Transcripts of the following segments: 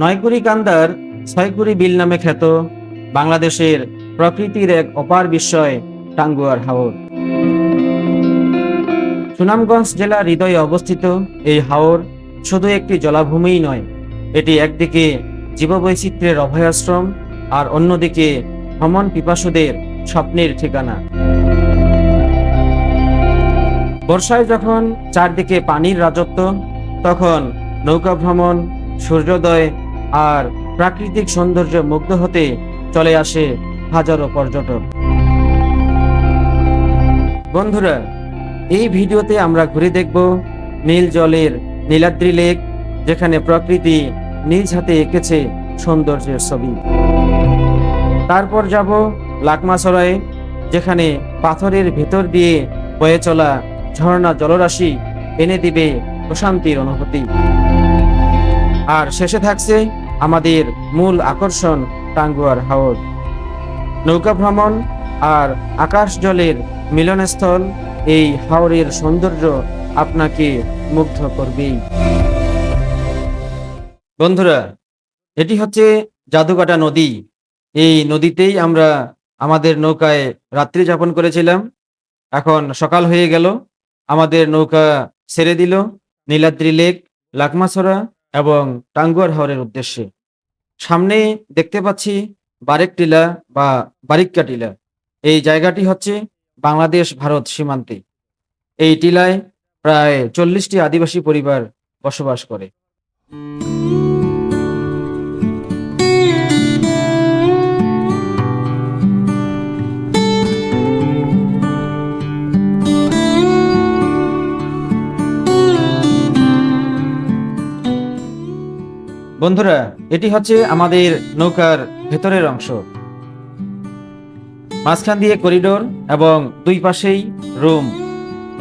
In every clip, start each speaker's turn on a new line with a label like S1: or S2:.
S1: নয়কুড়ি কান্দার ছয়কুড়ি বিল নামে খ্যাত বাংলাদেশের প্রকৃতির এক অপার বিস্ময়, টাঙ্গুয়ার হাওর। সুনামগঞ্জ জেলার হৃদয়ে অবস্থিত এই হাওর শুধু একটি জলাভূমিই নয়, এটি একদিকে জীববৈচিত্র্যের অভয়াশ্রম আর অন্যদিকে ভ্রমণ পিপাসুদের স্বপ্নের ঠিকানা। বর্ষায় যখন চারদিকে পানির রাজত্ব, তখন নৌকা ভ্রমণ, সূর্যোদয় আর প্রাকৃতিক সৌন্দর্য মুগ্ধ হতে চলে আসে হাজারো পর্যটক। বন্ধুরা, এই ভিডিওতে আমরা ঘুরে দেখব নীল জলের নীলাদ্রি লেক, যেখানে প্রকৃতি নিজ হাতে এঁকেছে সৌন্দর্যের ছবি। তারপর যাব লাকমাছড়ায়, যেখানে পাথরের ভেতর দিয়ে বয়ে চলা ঝর্ণা জলরাশি এনে দিবে প্রশান্তির অনুভূতি। আর শেষে থাকছে আমাদের মূল আকর্ষণ টাঙ্গুয়ার হাওর। নৌকা ভ্রমণ আর আকাশ জলের মিলনস্থল এই হাওরের সৌন্দর্য আপনাকে মুগ্ধ করবেই। বন্ধুরা, এটি হচ্ছে জাদুকাটা নদী। এই নদীতেই আমরা আমাদের নৌকায় রাত্রি যাপন করেছিলাম। এখন সকাল হয়ে গেল। আমাদের নৌকা ছেড়ে দিল। নীলাদ্রি লেক, লাকমাছড়া এবং টাঙ্গুয়ার হাওরের উদ্দেশ্যে। সামনে দেখতে পাচ্ছি বারেক টিলা বা বারিক্কা টিলা। এই জায়গাটি হচ্ছে বাংলাদেশ ভারত সীমান্তে। এই টিলায় প্রায় চল্লিশটি আদিবাসী পরিবার বসবাস করে। বন্ধুরা, এটি হচ্ছে আমাদের নৌকার ভেতরের অংশ। মাঝখান দিয়ে করিডোর এবং দুই পাশেই রুম।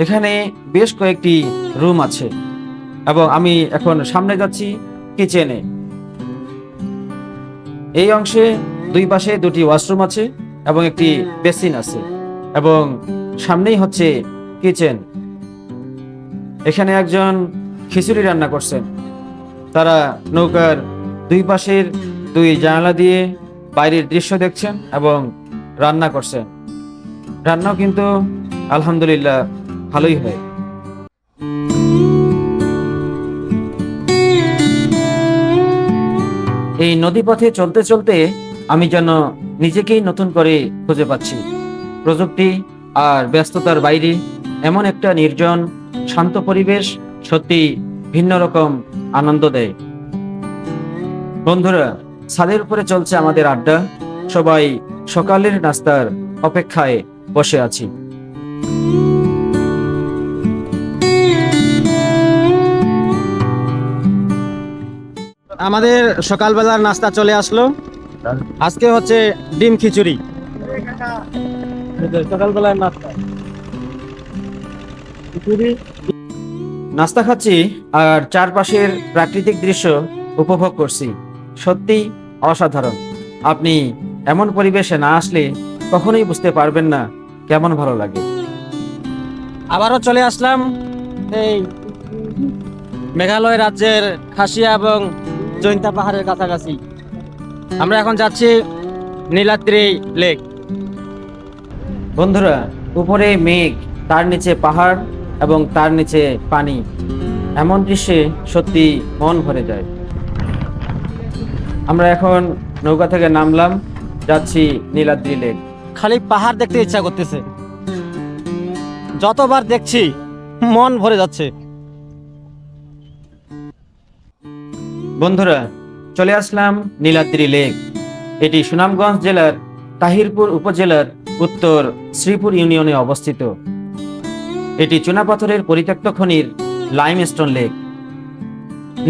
S1: এখানে বেশ কয়েকটি রুম আছে এবং আমি এখন সামনে যাচ্ছি কিচেনে। এই অংশে দুই পাশে দুটি ওয়াশরুম আছে এবং একটি বেসিন আছে এবং সামনেই হচ্ছে কিচেন। এখানে একজন খিচুড়ি রান্না করছেন। তারা নৌকার দুই পাশের দুই জানালা দিয়ে বাইরের দৃশ্য দেখছেন এবং রান্না করছেন। রান্নাও কিন্তু আলহামদুলিল্লাহ ভালোই হয়। এই নদীপথে চলতে চলতে আমি যেন নিজেকেই নতুন করে খুঁজে পাচ্ছি। প্রযুক্তি আর ব্যস্ততার বাইরে এমন একটা নির্জন, শান্ত পরিবেশ সত্যি ভিন্ন রকম আনন্দ দেয়। বন্ধুরা ছাদের উপরে চলছে আমাদের আড্ডা। সবাই সকালের নাস্তার অপেক্ষায় বসে আছি।
S2: আমাদের সকালবেলার নাস্তা চলে আসলো। আজকে হচ্ছে ডিম খিচুড়ি। সকালবেলার নাস্তা। খিচুড়ি
S1: নাস্তা খাচ্ছি আর চারপাশের প্রাকৃতিক দৃশ্য উপভোগ করছি। সত্যি অসাধারণ। আপনি এমন পরিবেশে না আসলে কখনোই বুঝতে পারবেন না কেমন ভালো লাগে।
S2: আবারও চলে আসলাম এই মেঘালয় রাজ্যের খাসিয়া এবং জৈন্তা পাহাড়ের কাছাকাছি। আমরা এখন যাচ্ছি নীলাদ্রি লেক।
S1: বন্ধুরা, উপরে মেঘ, তার নিচে পাহাড় এবং তার নিচে পানি। এমন দৃশ্যে সত্যি মন ভরে যায়। আমরা এখন নৌকা থেকে নামলাম যাচ্ছি নীলাদ্রি লেক।
S2: খালি পাহাড় দেখতে ইচ্ছা করতেছে। যতবার দেখছি মন ভরে যাচ্ছে।
S1: বন্ধুরা চলে আসলাম নীলাদ্রি লেক। এটি সুনামগঞ্জ জেলার তাহিরপুর উপজেলার উত্তর শ্রীপুর ইউনিয়নে অবস্থিত। এটি চুনাপাথরের পরিত্যক্ত খনির লাইমস্টোন লেক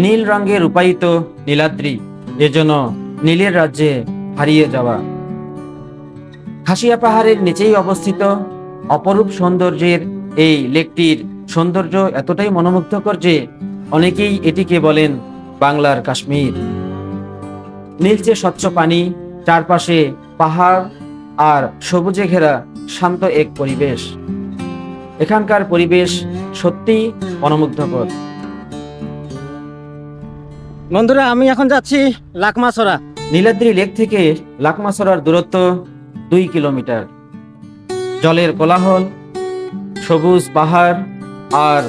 S1: নীল রঙে রূপায়িত নীলাদ্রি, এজন্য নীলের রাজ্যে হারিয়ে যাওয়া। খাসিয়া পাহাড়ের নিচেই অবস্থিত অপরূপ সৌন্দর্যের এই লেকটির সৌন্দর্য এতটাই মনোমুগ্ধকর যে অনেকেই এটিকে বলেন বাংলার কাশ্মীর। নীলচে স্বচ্ছ পানি, চারপাশে পাহাড় আর সবুজে ঘেরা শান্ত এক পরিবেশ। এখানকার পরিবেশ সত্যি মনোমুগ্ধকর
S2: বন্ধুরা আমি এখন যাচ্ছি লাকমাছড়া।
S1: নীলাদ্রি লেক থেকে লাকমাছড়ার দূরত্ব দুই কিলোমিটার। জলের কোলাহল সবুজ পাহাড় আর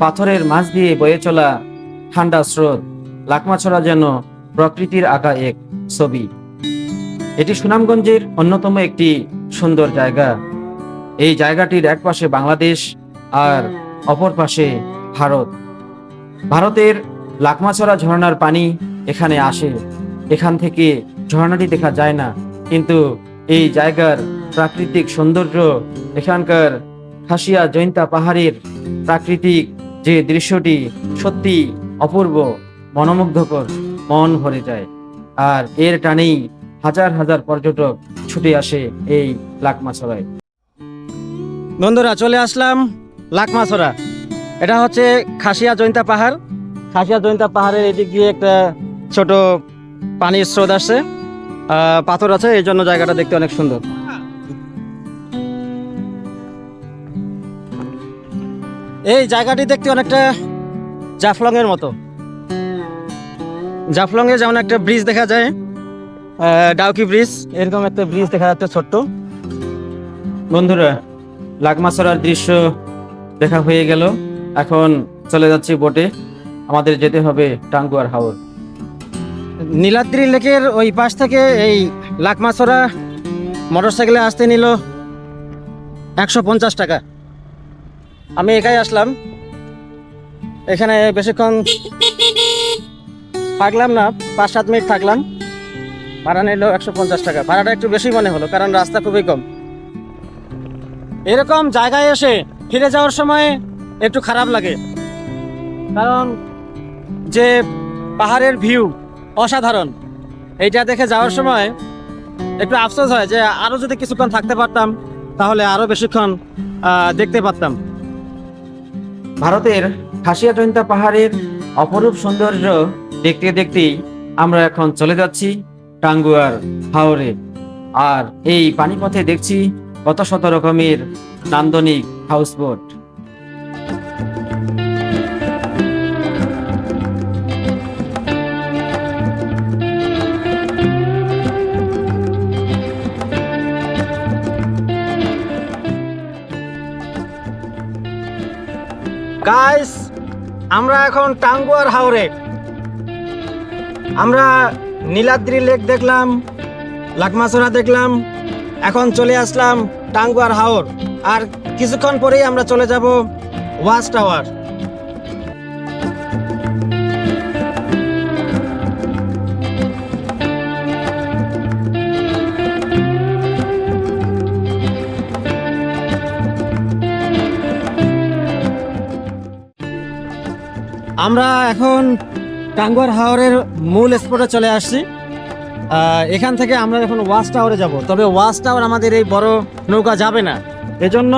S1: পাথরের মাঝ দিয়ে বয়ে চলা ঠান্ডা স্রোত লাকমাছড়া যেন প্রকৃতির আঁকা এক ছবি। এটি সুনামগঞ্জের অন্যতম একটি সুন্দর জায়গা। এই জায়গাটির এক পাশে বাংলাদেশ আর অপর পাশে ভারত। ভারতের লাকমাছড়া ঝর্ণার পানি এখানে আসে। এখান থেকে ঝর্ণাটি দেখা যায় না কিন্তু এই জায়গার প্রাকৃতিক সৌন্দর্য এখানকার খাসিয়া জৈন্তা পাহাড়ের প্রাকৃতিক যে দৃশ্যটি সত্যি অপূর্ব মনোমুগ্ধকর মন ভরে যায়। আর এর টানেই হাজার হাজার পর্যটক ছুটে আসে এই লাকমাছড়ায়।
S2: বন্ধুরা, চলে আসলাম লাকমাছড়া। এটা হচ্ছে খাসিয়া জৈন্তা পাহাড়। খাসিয়া জৈন্তা পাহাড়ের এদিক দিয়ে একটা ছোট পানির স্রোত আসছে। পাথর আছে, এই জন্য জায়গাটা দেখতে অনেক সুন্দর। এই জায়গাটি দেখতে অনেকটা জাফলং এর মতো। জাফলং এ যেমন একটা ব্রিজ দেখা যায় ডাউকি ব্রিজ, এরকম একটা ব্রিজ দেখা যাচ্ছে ছোট্ট।
S1: বন্ধুরা লাকমাছড়ার দৃশ্য দেখা হয়ে গেল। এখন চলে যাচ্ছি বোটে আমাদের যেতে হবে টাঙ্গুয়ার হাওর।
S2: নীলাদ্রি লেকের ওই পাশ থেকে এই লাকমাছড়া মোটরসাইকেলে আসতে নিল একশো পঞ্চাশ টাকা। আমি একাই আসলাম। এখানে বেশিক্ষণ থাকলাম না, পাঁচ সাত মিনিট থাকলাম। ভাড়া নিল একশো পঞ্চাশ টাকা। ভাড়াটা একটু বেশি মনে হলো, কারণ রাস্তা খুবই কম। এরকম জায়গায় এসে ফিরে যাওয়ার সময় একটু খারাপ লাগে। কারণ যে পাহাড়ের ভিউ অসাধারণ, এইটা দেখে যাওয়ার সময় একটু আফসোস হয় যে আরও যদি কিছুক্ষণ থাকতে পারতাম, তাহলে আরও বেশিক্ষণ দেখতে পারতাম।
S1: ভারতের খাসিয়া জয়ন্তা পাহাড়ের অপরূপ সৌন্দর্য দেখতে দেখতেই আমরা এখন চলে যাচ্ছি টাঙ্গুয়ার হাওরে। আর এই পানিপথে দেখছি কত শত রকমের নান্দনিক হাউসবোট।
S2: গাইস আমরা এখন টাঙ্গুয়ার হাওরে। আমরা নীলাদ্রি লেক দেখলাম, লাকমাছড়া দেখলাম এখন চলে আসলাম টাঙ্গুয়ার হাওর, আর কিছুক্ষণ পরেই আমরা চলে যাব ওয়াচ টাওয়ার। আমরা এখন টাঙ্গুয়ার হাওরের মূল স্পটে চলে আসছি। এখান থেকে আমরা এখন ওয়াচ টাওয়ারে যাব। তবে ওয়াচ টাওয়ার আমাদের এই বড় নৌকা যাবে না। এজন্য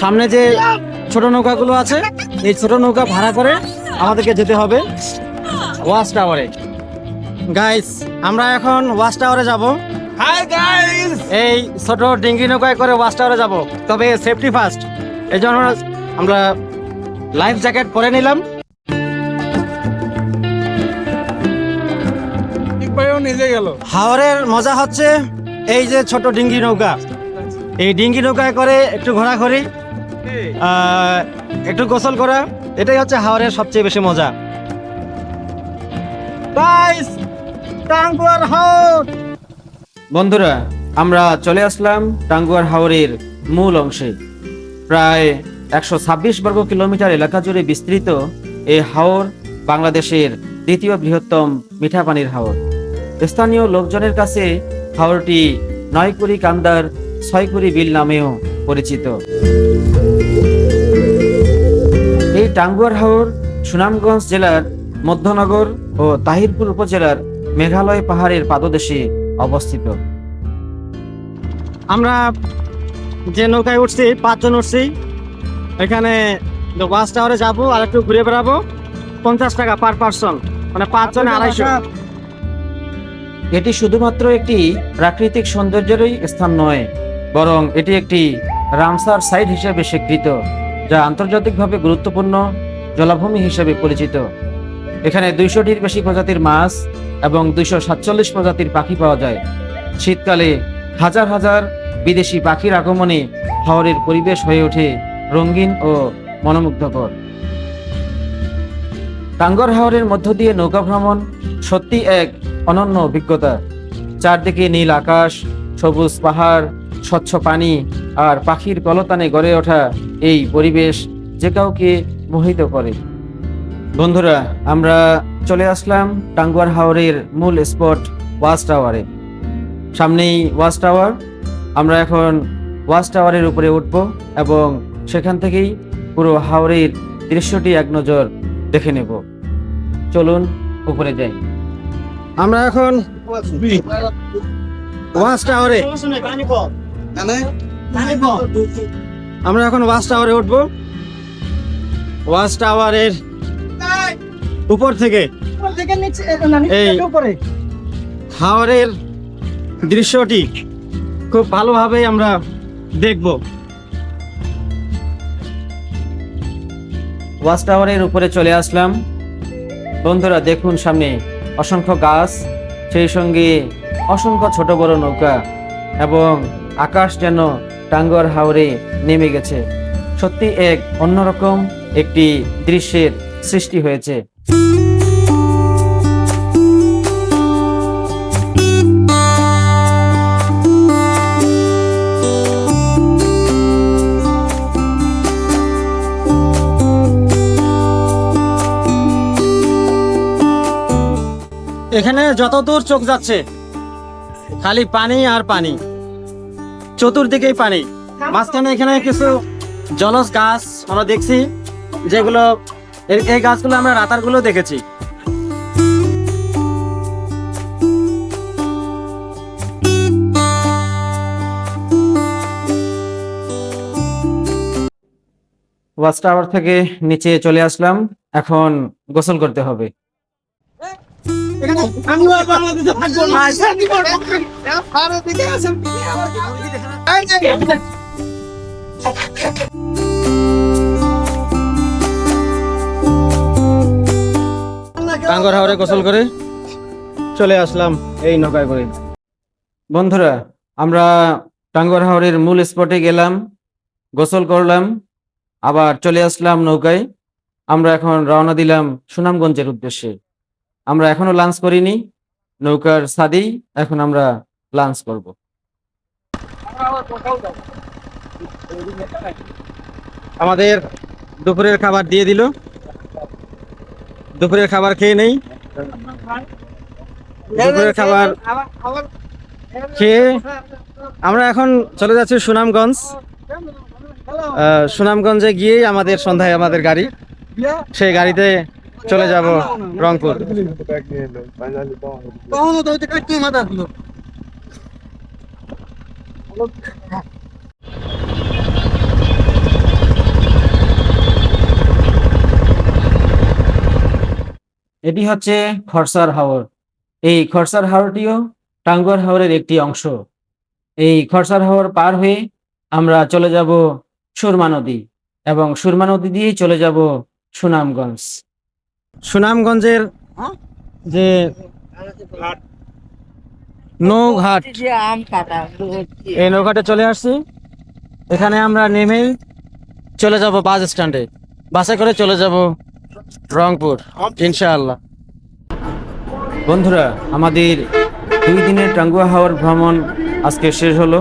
S2: সামনে যে ছোট নৌকাগুলো আছে এই ছোট নৌকা ভাড়া করে আমাদেরকে যেতে হবে ওয়াচ টাওয়ারে। গাইস আমরা এখন ওয়াচ টাওয়ারে যাব। হাই গাইস এই ছোট ডিঙ্গি নৌকায় করে ওয়াচ টাওয়ারে যাব। তবে সেফটি ফার্স্ট এই জন্য আমরা লাইফ জ্যাকেট পরে নিলাম। হাওরের মজা হচ্ছে এই যে ছোট ডিঙ্গি নৌকা। এই ডিঙ্গি নৌকায় করে একটু ঘোরাঘুরি একটু গোসল করা এটাই হচ্ছে হাওরের সবচেয়ে বেশি মজা। গাইস টাঙ্গুয়ার হাওর।
S1: বন্ধুরা আমরা চলে আসলাম টাঙ্গুয়ার হাওরের মূল অংশে। প্রায় একশো ছাব্বিশ বর্গ কিলোমিটার এলাকা জুড়ে বিস্তৃত এই হাওর বাংলাদেশের দ্বিতীয় বৃহত্তম মিঠা পানির হাওর। স্থানীয় লোকজনের কাছে হাওরটি নয়কুড়ি কান্দার ছয়কুড়ি বিল নামেও পরিচিত। এই টাঙ্গুয়ার হাওর সুনামগঞ্জ জেলার মধ্যনগর ও তাহিরপুর উপজেলার মেঘালয় পাহাড়ের পাদদেশে অবস্থিত।
S2: আমরা যে নৌকায় উঠছি পাঁচজন উঠছি। এখানে বাস টাওয়ারে যাব আর একটু ঘুরে বেড়াবো। পঞ্চাশ টাকা পার পার্সন মানে পাঁচজনে আড়াইশো।
S1: এটি শুধুমাত্র একটি প্রাকৃতিক সৌন্দর্যেরই স্থান নয়, বরং এটি একটি রামসার সাইট হিসেবে স্বীকৃত, যা আন্তর্জাতিকভাবে গুরুত্বপূর্ণ জলাভূমি হিসেবে পরিচিত। এখানে দুইশোটির বেশি প্রজাতির মাছ এবং দুইশো সাতচল্লিশ প্রজাতির পাখি পাওয়া যায়। শীতকালে হাজার হাজার বিদেশি পাখির আগমনে হাওরের পরিবেশ হয়ে ওঠে রঙিন ও মনোমুগ্ধকর। টাঙ্গর হাওরের মধ্য দিয়ে নৌকা ভ্রমণ সত্যি এক অনন্য অভিজ্ঞতা। চারদিকে নীল আকাশ, সবুজ পাহাড়, স্বচ্ছ পানি আর পাখির কলতানে গড়ে ওঠা এই পরিবেশ যে কাউকে মোহিত করে। বন্ধুরা, আমরা চলে আসলাম টাঙ্গুয়ার হাওরের মূল স্পট ওয়াচ টাওয়ারে। সামনেই ওয়াচ টাওয়ার। আমরা এখন ওয়াচ টাওয়ারের উপরে উঠব এবং সেখান থেকেই পুরো হাওরের দৃশ্যটি এক নজর দেখে নেব। চলুন, উপরে যাই।
S2: আমরা এখন ওয়াচ টাওয়ারে। আমরা এখন ওয়াচ টাওয়ারে উঠবো। ওয়াচ টাওয়ারের উপর থেকে এই হাওরের দৃশ্যটি খুব ভালোভাবে আমরা দেখব।
S1: ওয়াচ টাওয়ারের উপরে চলে আসলাম। বন্ধুরা দেখুন সামনে। অসংখ্য গাছ, সেই সঙ্গে অসংখ্য ছোট বড় নৌকা এবং আকাশ যেন টাঙ্গর হাওরে নেমে গেছে। সত্যি এক অন্যরকম একটি দৃশ্যের সৃষ্টি হয়েছে।
S2: এখানে যত দূর চোখ যাচ্ছে, খালি পানি আর পানি, চতুর্দিকেই পানি। মাঝখানে এখানে কিছু জলজ গাছ আমরা দেখছি, যেগুলো এই- এই গাছগুলো আমরা রাতারগুলো দেখেছি।
S1: ওয়াচ টাওয়ার থেকে নিচে চলে আসলাম। এখন গোসল করতে হবে।
S2: টাঙ্গর হাওরে গোসল করে চলে আসলাম এই নৌকায় করে
S1: বন্ধুরা, আমরা টাঙ্গর হাওরের মূল স্পটে গেলাম, গোসল করলাম, আবার চলে আসলাম নৌকায়। আমরা এখন রওনা দিলাম সুনামগঞ্জের উদ্দেশ্যে। আমরা এখনও লাঞ্চ করিনি। নৌকার ছাদেই এখন আমরা লাঞ্চ করব।
S2: আমাদের দুপুরের খাবার দিয়ে দিল। দুপুরের খাবার খেয়ে নেই। দুপুরের খাবার খেয়ে আমরা এখন চলে যাচ্ছি সুনামগঞ্জ। সুনামগঞ্জে গিয়েই আমাদের সন্ধ্যায় আমাদের গাড়ি। সেই গাড়িতে চলে যাব রংপুর।
S1: এটি হচ্ছে খরসার হাওর। এই খরসার হাওরটিও টাঙ্গুয়ার হাওরের একটি অংশ। এই খরসার হাওর পার হয়ে আমরা চলে যাব সুরমা নদী এবং সুরমা নদী দিয়েই চলে যাব সুনামগঞ্জ।
S2: সুনামগঞ্জের যে নৌঘাট। এই নৌঘাটে চলে আসছি। এখানে আমরা নেমেই চলে যাব বাস স্ট্যান্ডে। বাসে করে চলে যাব রংপুর ইনশাআল্লাহ।
S1: বন্ধুরা আমাদের দুই দিনের টাঙ্গুয়া হাওয়ার ভ্রমণ আজকে শেষ হলো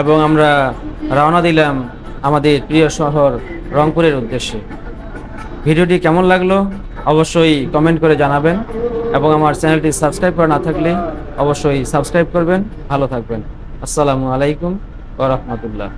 S1: এবং আমরা রওনা দিলাম আমাদের প্রিয় শহর রংপুরের উদ্দেশ্যে। ভিডিওটি কেমন লাগল? অবশ্যই কমেন্ট করে জানাবেন এবং আমার চ্যানেলটি সাবস্ক্রাইব করা না থাকলে অবশ্যই সাবস্ক্রাইব করবেন। ভালো থাকবেন। আসসালামু আলাইকুম ওয়া রাহমাতুল্লাহ।